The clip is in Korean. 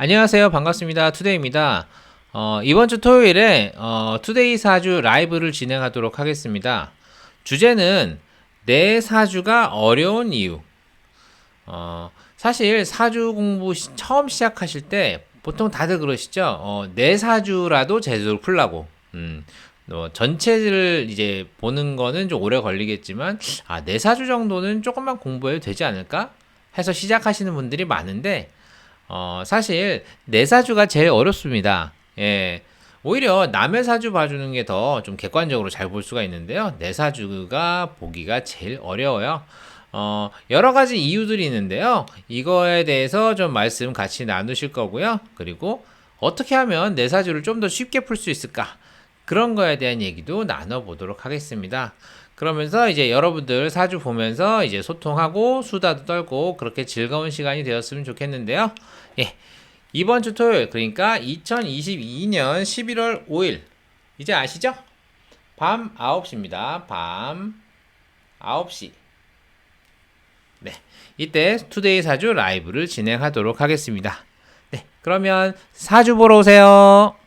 안녕하세요. 반갑습니다. 투데이입니다. 어, 이번 주 토요일에 어, 투데이 사주 라이브를 진행하도록 하겠습니다. 주제는 내 사주가 어려운 이유. 어, 사실 사주 공부 시- 처음 시작하실 때 보통 다들 그러시죠. 어, 내 사주라도 제대로 풀라고. 음, 어, 전체를 이제 보는 거는 좀 오래 걸리겠지만, 아, 내 사주 정도는 조금만 공부해도 되지 않을까? 해서 시작하시는 분들이 많은데, 어, 사실 내 사주가 제일 어렵습니다. 예. 오히려 남의 사주 봐주는 게 더 좀 객관적으로 잘 볼 수가 있는데요. 내 사주가 보기가 제일 어려워요. 어, 여러 가지 이유들이 있는데요. 이거에 대해서 좀 말씀 같이 나누실 거고요. 그리고 어떻게 하면 내 사주를 좀 더 쉽게 풀 수 있을까? 그런 거에 대한 얘기도 나눠보도록 하겠습니다. 그러면서 이제 여러분들 사주 보면서 이제 소통하고 수다도 떨고 그렇게 즐거운 시간이 되었으면 좋겠는데요. 예. 이번 주 토요일, 그러니까 2022년 11월 5일. 이제 아시죠? 밤 9시입니다. 밤 9시. 네. 이때 투데이 사주 라이브를 진행하도록 하겠습니다. 네. 그러면 사주 보러 오세요.